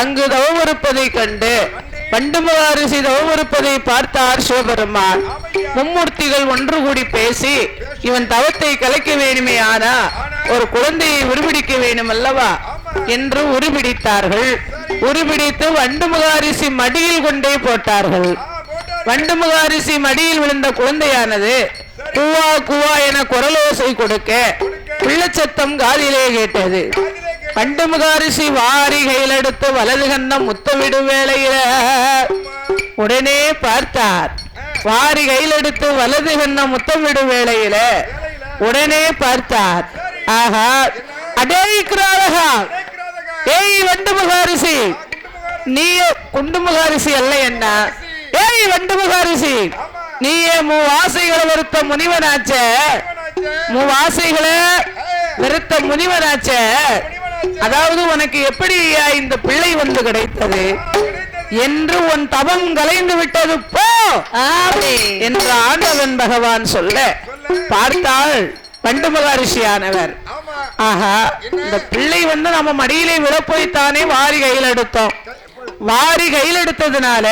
அங்கு தவமறுப்பதை கண்டு பண்டுமகாரிசி தவமறுப்பதை பார்த்தார் சிவபெருமான். மும்மூர்த்திகள் ஒன்று கூடி பேசி இவன் தவத்தை கலைக்க வேணுமே ஆனா ஒரு குழந்தையை உருபிடிக்க வேணும் அல்லவா என்று உருபிடித்தார்கள். உருபிடித்து வண்டுமுகாரிசி மடியில் கொண்டே போட்டார்கள். வண்டுமுகாரிசி மடியில் விழுந்த குழந்தையானது குவா குவா என குரலோசை கொடுக்க பிள்ளைச்சத்தம் காதிலே கேட்டது. பண்டுமுகாரிசி வாரி கையிலெடுத்து வலது கண்ணம் முத்தமிடும் வேளையில உடனே பார்த்தார். வாரி கையிலெடுத்து வலது கண்ணம் முத்தமிடும் வேளையில உடனே பார்த்தார். ஆஹா அடேக்கிறாரகா ஏய் வண்டுமுகாரிசி நீ குண்டுமுகாரிசி அல்ல என்ன? ஏய் வண்டுமுகாரிசி நீயே மூ வாசைகளை வருத்த முனிவனாச்சே. மூ ஆசைகளை வெறுத்த முனிவனாச்சே. அதாவது உனக்கு எப்படி இந்த பிள்ளை வந்து கிடைத்தது? என்று உன் தவம் கலைந்து விட்டது போ என்று ஆண்டவன் பகவான் சொல்ல பார்த்தால் பண்டு மகரிஷியானவர் ஆஹா இந்த பிள்ளை வந்து நம்ம மடியிலே விழப்போய்த்தானே வாரி கையில் எடுத்தோம். வாரி கையில் எடுத்ததுனால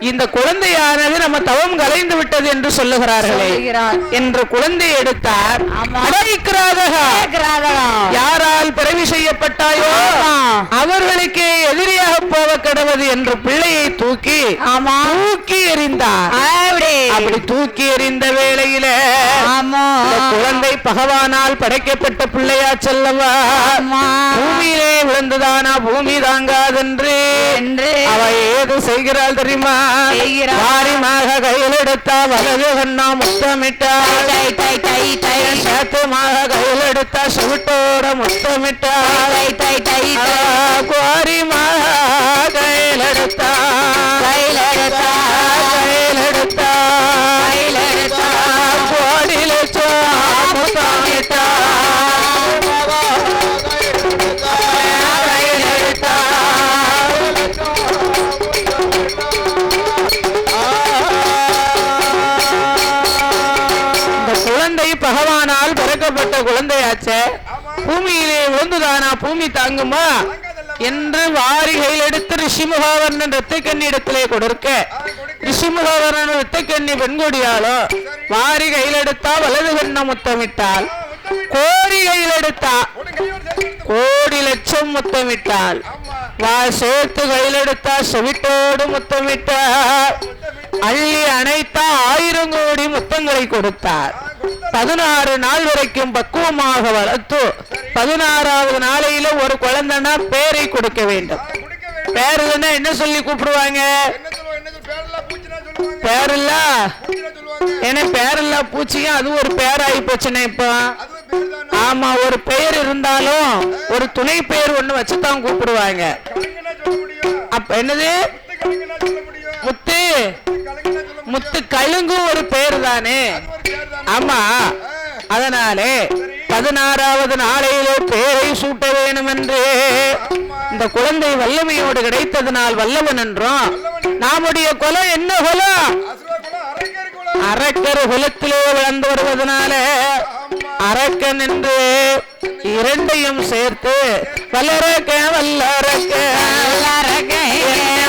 இந்த குழந்தையானது நம்ம தவம் கலைந்து விட்டது என்று சொல்லுகிறார்களே. சொல்லுகிறார். என்று குழந்தை எடுத்தார். யாரால் பிறவி செய்யப்பட்டாயோ. அவர்களுக்கே எதிரியாக போக கிடவது என்று பிள்ளையை தூக்கி ஆமா. தூக்கி எறிந்தார். அப்படி தூக்கி எறிந்த வேளையில குழந்தை பகவானால் படைக்கப்பட்ட பிள்ளையா செல்லவா? பூமியிலே விழுந்துதானா? பூமி தாங்காதென்று. அவ ஏது செய்கிறாள் தெரியுமா. வாரிமாக கையில் எடுத்தா வலது கண்ணா முத்தமிட்டாள். சேத்துமாக கையில் எடுத்தா சுவிட்டோட முத்தமிட்டாள். தை குழந்தை பகவானால் பிறக்கப்பட்ட குழந்தையாச்சே. பூமியிலே விழுந்துதானா? பூமி தாங்குமா? என்று வாரி கையில் எடுத்து ரிஷிமுகாவர்ணன் ரத்தக்கண்ணி இடத்திலே கொடுக்க ரிஷிமுகாவர்ணன் ரத்தக்கண்ணி பெண்கொடியாலோ வாரி கையில் எடுத்தா வலது கண்ண முத்தமிட்டாள். கோடி கையில் எடுத்தா கோடி லட்சம் முத்தமிட்டாள். வா சேர்த்து கையில் எடுத்தா செவிட்டோடு முத்தமிட்டார் அள்ளி அணைத்தா ஆயிரம் கோடி முத்தங்களை கொடுத்தார். பதினாறு நாள் வரைக்கும் பக்குவமாக வளர்த்து பதினாறாவது நாளையில ஒரு குழந்தைனா பேரை கொடுக்க வேண்டும். பேர் என்ன சொல்லி கூப்பிடுவாங்க? பேரில்லா ஏன்னா பேரில்லா பூச்சியும் அது ஒரு பேராயி போச்சுன்னா இப்போ? ஆமா ஒரு பெயர் இருந்தாலும் ஒரு துணை பெயர் ஒண்ணு வச்சுதான் கூப்பிடுவாங்க. அப்ப என்னது? முத்து முத்து கழுங்கு ஒரு பேர் தானே ஆமா. அதனாலே பதினாறாவது நாளையிலே பேரை சூட்ட வேணும் என்று இந்த குழந்தை வல்லமையோடு கிடைத்ததனால் வல்லவன் என்றும். நாமுடைய குலம் என்ன குலம்? அரக்கர் குலத்திலே வளர்ந்து வருவதனால அரக்கன் என்று இரண்டையும் சேர்த்து வல்லரக்க வல்லரக்க வல்லரக்க, வல்லரக்க.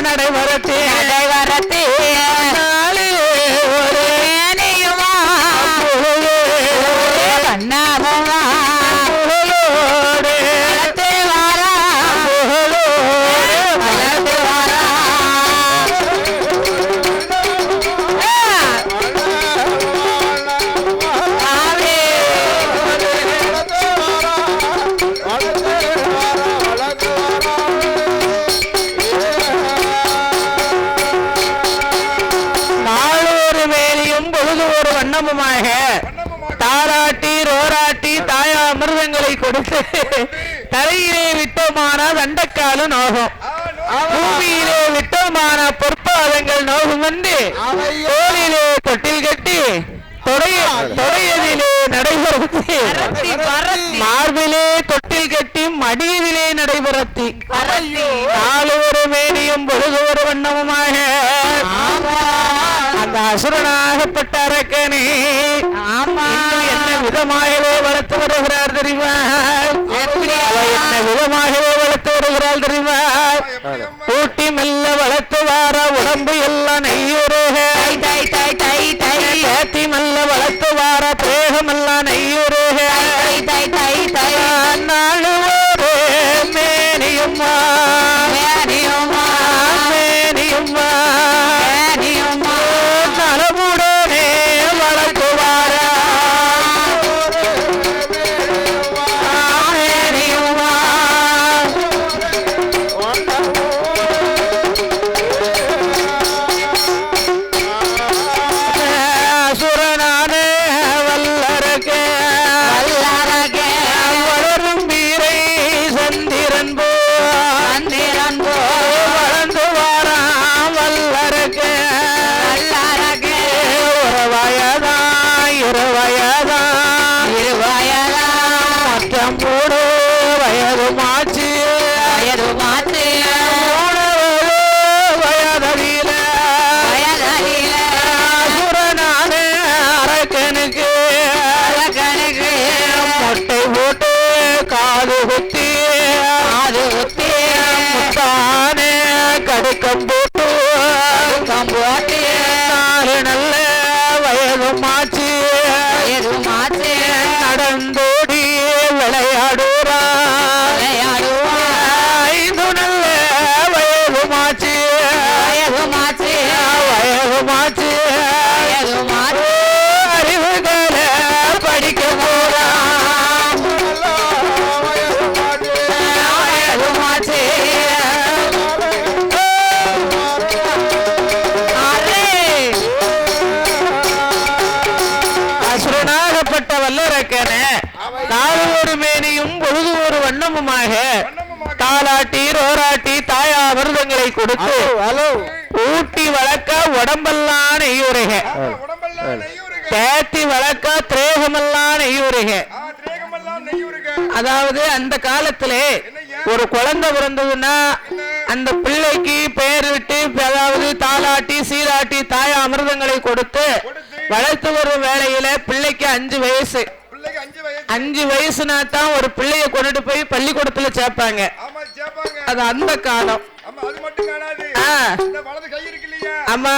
நடைபெறத்தே நடைவரத்தே ஒரு வண்ணமுமாக தாராட்டி ரோராட்டி தாயா அமிர்தங்களை கொடுத்து தரையிலே விட்டோமான தண்டக்காலு நோகம். பூமியிலே விட்டோமான பொற்பாதங்கள் நோகும் வந்து தோளிலே தொட்டில் கட்டி தொடையதிலே நடைபெறுத்தி. மார்பிலே தொட்டில் கட்டி மடியிலே நடைபெறத்தி. நாலு ஒரு மேனியும் பொழுது ஒரு வண்ணமுமாக அந்த அசுரனாகப்பட்ட அரக்கனே என்ன விதமாகவே வளர்த்து வருகிறார் தெரியுமா? என்ன விதமாகவே வளர்த்து வருகிறாள் தெரியுமா? ஊட்டி மெல்ல வளர்த்து வார உடம்பு எல்லாம் நெய்யுருக மெல்ல வளர்த்து வார பிரேகம் எல்லாம் நெய்யுருக கொடுத்து ஊட்டி வளர்க்க உடம்பெல்லாம் நெய்யுரைக தேத்தி வளர்க்க திரேகமெல்லாம் நெய்யுரைக அதாவது அந்த காலத்திலே ஒரு குழந்தை பிறந்ததுன்னா அந்த பிள்ளைக்கு பெயர் விட்டு அதாவது தாலாட்டி சீராட்டி தாயா அமிர்தங்களை கொடுத்து வளர்த்து வரும் வேளையில பிள்ளைக்கு அஞ்சு வயசு. அஞ்சு வயசு. அஞ்சு வயசுனா தான் ஒரு பிள்ளைய கொண்டுட்டு போய் பள்ளிக்கூடத்துல சேர்ப்பாங்க. அது அந்த காலம். அது மட்டும் காணாது. ஆ. இந்த வலது கை இருக்கு இல்லையா? ஆமா.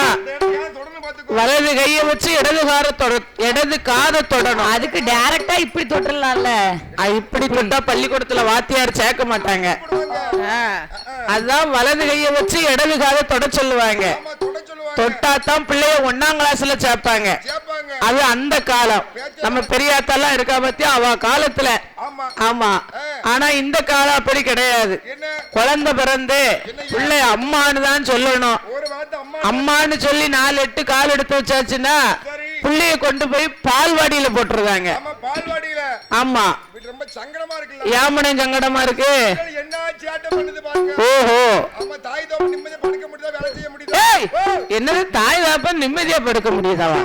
வலது கைய வச்சு இடது கார தொட இடது காதை தொடணும். அதுக்கு டைரக்டா இப்படி தொட்டுடலாம்ல அது இப்படி தொட்டா பள்ளிக்கூடத்துல வாத்தியார் சேர்க்க மாட்டாங்க. ஆ. அதான் வலது கைய வச்சு இடது காதை தொட சொல்லுவாங்க. ஆமா தொட சொல்லுவாங்க. தொட்டா தான் பிள்ளைய ஒன்னாம் கிளாஸ்ல சேர்ப்பாங்க. சேப்பாங்க அது அந்த காலம். நம்ம பெரியாத்தெல்லாம் இருக்கா பத்தி அவ காலத்துல. ஆமா. ஆனா இந்த காலம் அப்படி கிடையாது. குழந்தை பிறந்து பிள்ளை அம்மான்னு தான் சொல்லணும். அம்மான்னு சொல்லி. நாலு எட்டு கால் எடுத்து வச்சாச்சுன்னா பிள்ளைய கொண்டு போய் பால்வாடியில போட்டுருதாங்க ஆமா ரொம்ப சங்கடமா இருக்கு. ஓஹோ. என்னது? தாய் தாப்ப நிம்மதியா படுக்க முடியுதாவா?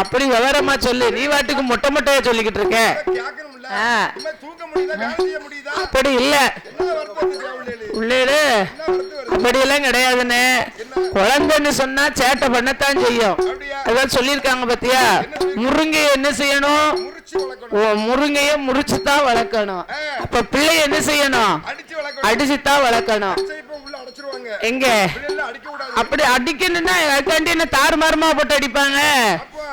அப்படி விவரமா சொல்லு. நீ வாட்டுக்கு மொட்டை மொட்டையா சொல்லிக்கிட்டு இருக்க. அப்படி இல்ல. உள்ளேடு அப்படியெல்லாம் கிடையாதுன்னு குழந்தைன்னு சொன்னா சேட்டை பண்ணத்தான் செய்யும். அதான் சொல்லியிருக்காங்க பாத்தியா? முருங்கை என்ன செய்யணும்? முருங்கைய முறிச்சு தான் வளர்க்கணும். அப்ப பிள்ளைய என்ன செய்யணும்? அடிச்சு தான் வளர்க்கணும். எங்க? அப்படி அடிக்கணும்னா அதுக்காண்டி என்ன தாறுமாறுமா போட்டு அடிப்பாங்க?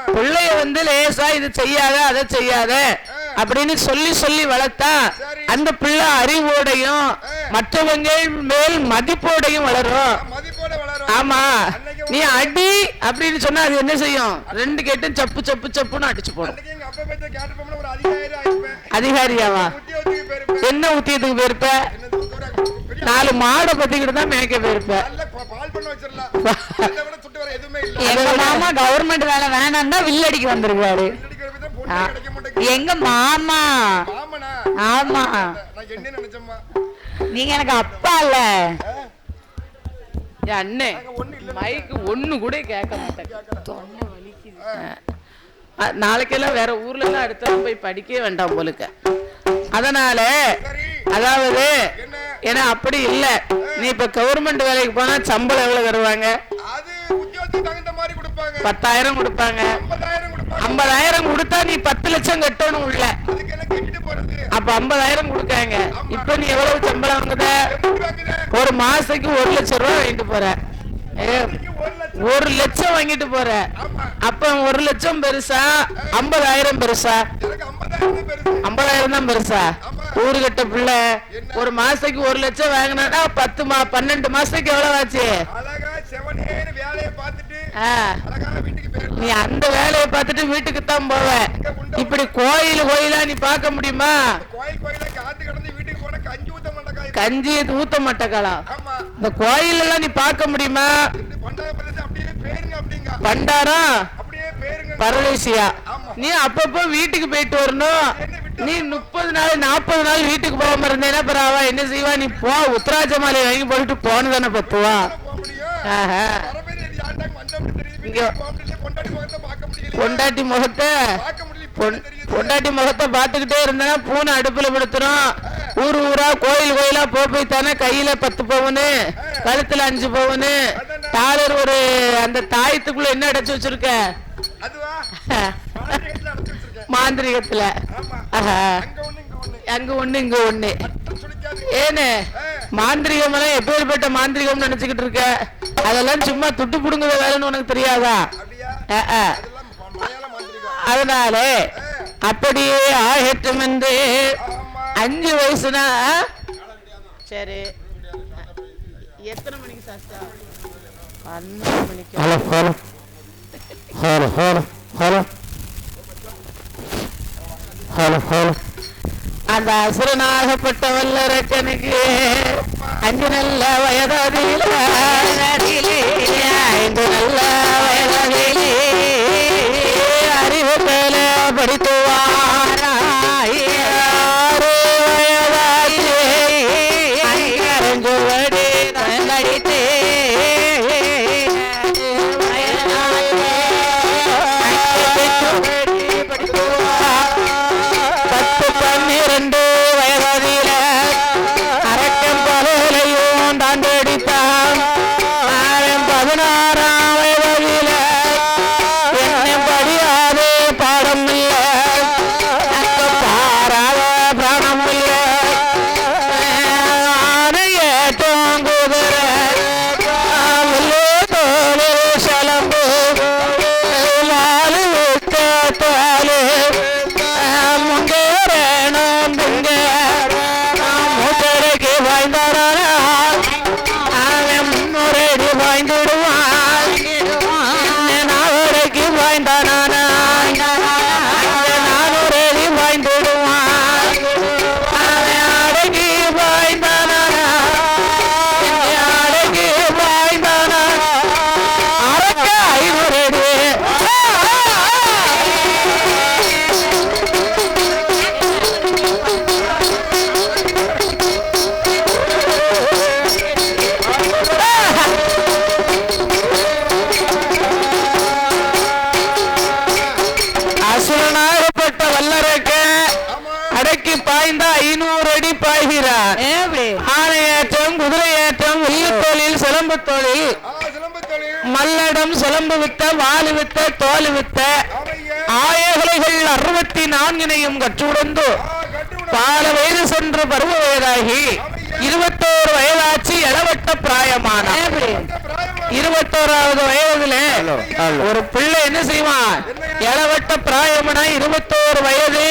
பிள்ளைய வந்து லேசா இது செய்யாத அதை செய்யாத அப்படின்னு சொல்லி சொல்லி வளர்த்தா. அந்த பிள்ளை அறிவோடையும் மற்றவங்க மேல் மதிப்போடையும் வளரும். ஆமா. நீ அடி அப்படின்னு சொன்னா அது என்ன செய்யும்? ரெண்டு கேட்டும் சப்பு சப்பு சப்புன்னு அடிச்சு போடும். அதிகாரியாவா? என்ன ஊத்தியத்துக்கு போயிருப்ப? நாலு மாடை பத்திக்கிட்டு தான் மேய்க்க போயிருப்ப நல்ல பா- பால் பண்ண வச்சிடலாம். அதை விட சுட்டு வர எதுவுமே இல்ல. எங்க மாமா கவர்மெண்ட் வேலை வேணாம் தான் வில்லடிக்கு வந்திருக்காரு. எங்க மாமா? மாமனா? ஆமா. நான் என்ன நினைச்சேம்மா? நீங்க எனக்கு அப்பா இல்ல. அண்ணே மைக்கு ஒண்ணு கூட கேட்க மாட்டேன். நாளைக்கெல்லாம் வேற ஊர்ல எல்லாம் அடுத்த போய் படிக்கவே வேண்டாம் போலுக்க. அதனால அதாவது ஏன்னா அப்படி இல்ல. நீ இப்ப கவர்மெண்ட் வேலைக்கு போனா சம்பளம் எவ்வளவு தருவாங்க? பத்தாயிரம் கொடுப்பாங்க. ஐம்பதாயிரம் கொடுத்தா நீ பத்து லட்சம் கட்டணும் உள்ள அப்ப ஐம்பதாயிரம் கொடுக்காங்க. இப்ப நீ எவ்வளவு சம்பளம் வாங்குத? ஒரு மாசத்துக்கு ஒரு லட்சம் ரூபாய் வாங்கிட்டு போற. ஒரு லட்சம் வாங்கிட்டு போற. அப்ப ஒரு லட்சம் பெருசா? ஐம்பதாயிரம் பெருசா? ஐம்பதாயிரம் தான் பெருசு. ஊரு கட்ட பிள்ளை. ஒரு மாசத்துக்கு ஒரு லட்சம் வாங்கினா பத்து மா பன்னெண்டு மாசத்துக்கு எவ்வளவு ஆச்சு? நீ அந்த வேலையை பார்த்துட்டு வீட்டுக்கு தான் போவ. இப்படி கோயில் கோயிலா நீ பார்க்க முடியுமா? கஞ்சி ஊத்த மாட்டேக்கா கஞ்சி ஊத்த மாட்டேங்களா ஆமா. இந்த கோயில் எல்லாம் நீ பார்க்க முடியுமா? பண்டார? ஆமா. நீ அப்பப்போ வீட்டுக்கு போயிட்டு வரணும். நீ முப்பது நாள் நாற்பது நாள் வீட்டுக்கு போகாம இருந்தேன்னா பரவா என்ன செய்வா? நீ போ உத்தராஜ மாலை வாங்கி போட்டுட்டு போன தானே பத்துவா? பொண்டாட்டி முகத்தை பொண்டாட்டி முகத்தை பார்த்துக்கிட்டே இருந்தேன்னா பூனை அடுப்புல படுத்துரும். ஊர் ஊரா கோயில் கோயிலா போய் தானே கையில பத்து பவுனு கழுத்துல அஞ்சு பவுனு. டாலர் ஒரு அந்த தாயத்துக்குள்ள என்ன அடைச்சு வச்சிருக்க? மாந்திரிகத்துல. அங்க ஒண்ணு இங்க ஒண்ணு. அங்க ஒண்ணு இங்க ஒண்ணு. மட்டும் சுளிக்காது ஏனு ஆ, மாந்திரிகம் எல்லாம் எப்பேற்பட்ட மாந்திரிகம் நினைச்சுக்கிட்டு இருக்க? அதெல்லாம் சும்மா துட்டு புடுங்குற வேலைன்னு உனக்கு தெரியாதா? அப்படியா? ஆ, ஆ. அதெல்லாம் ம- மலையாள மாந்திரிகம். அதனால அப்படியே ஆகட்டும் என்று அஞ்சு வயசுனா? சரி. எத்தனை மணிக்கு சாஸ்தா பன்னெண்டு மணிக்கு hello hello. Hello hello hello. Hello hello. அந்த அசுரனாகப்பட்ட வல்லரக்கனுக்கு அஞ்சு நல்ல வயதாதிலே ஐந்து நல்ல மல்லடம் சிலம்பு வித்த வாலு வித்த தோல் வித்த அவங்க ஆயர்களை கலைகள் அறுபத்தி நான்கினையும் கற்றுடந்து. பால வயது சென்று பருவ வயதாகி இருபத்தோரு வயதாச்சு இளவட்ட பிராயமானான் இந்த பிராயமா? இருபத்தோராவது வயதுல ஒரு பிள்ளை என்ன செய்வான் இளவட்ட பிராயம்னா இருபத்தோரு வயது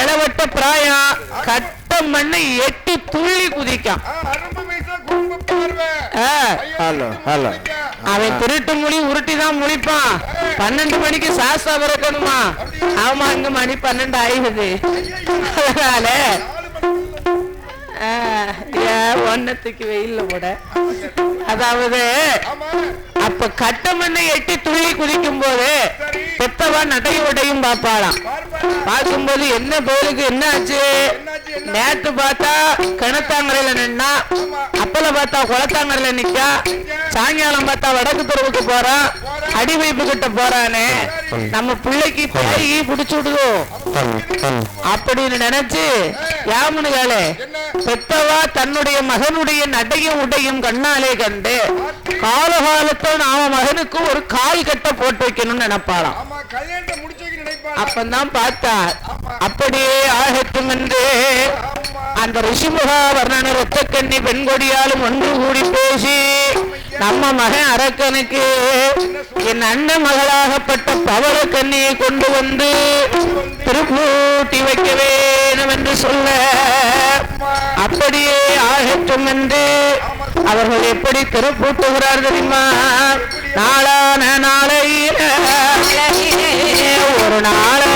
இளவட்ட பிராயம் கட்ட மண்ணை எட்டி துள்ளி குதிக்கான் ஹலோ ஹலோ. அவன் திருட்டு முடி உருட்டி தான் முழிப்பான். பன்னெண்டு மணிக்கு சாஸ்தா பிறக்கணுமா? ஆமா அங்க மணி பன்னெண்டு ஆயிடுது. அதனால ஒன்னத்துக்கு வெயில்ல போட. அதாவது அப்ப கட்ட மண்ணை எட்டி துள்ளி குதிக்கும் போது பெத்தவா நடைய உடையும் பாப்பாளாம் பார்ப்பாரா? பார்க்கும்போது என்ன பேருக்கு என்ன ஆச்சு? நேத்து பார்த்தா கிணத்தாங்கரையில நின்னா அப்பல பார்த்தா குளத்தாங்கரையில நிக்கா சாயங்காலம் பார்த்தா வடக்கு தெருவுக்கு போறான் அடி வைப்பு கிட்ட போறானே நம்ம பிள்ளைக்கு பேயி பிடிச்சு ஹலோ அப்படின்னு நினைச்சு யாமுனுகளே என்ன? பெத்தவா தன்னுடைய மகனுடைய நடையும் உடையும் கண்ணாலே கண்டு காலகாலத்தோ நாம மகனுக்கு ஒரு கால் கட்ட போட்டு வைக்கணும்னு நினைப்பாளாம்? அப்பந்தான் பார்த்தா அப்படியே வேண்டும் என்று அந்த ரிஷிமுகா வர்ணன ரத்தக்கண்ணி பெண்கொடியாலும் ஒன்று கூடி பேசி நம்ம மகன் அரக்கனுக்கு என் அண்ணன் மகளாகப்பட்ட பவள கண்ணியை கொண்டு வந்து திருப்பூட்டி வைக்க வேணும் என்று சொல்ல அப்படியே ஆகட்டும் என்று அவர்கள் எப்படி திருப்பூட்டுகிறார் தெரியுமா? நாளான நாளையில ஒரு நாளை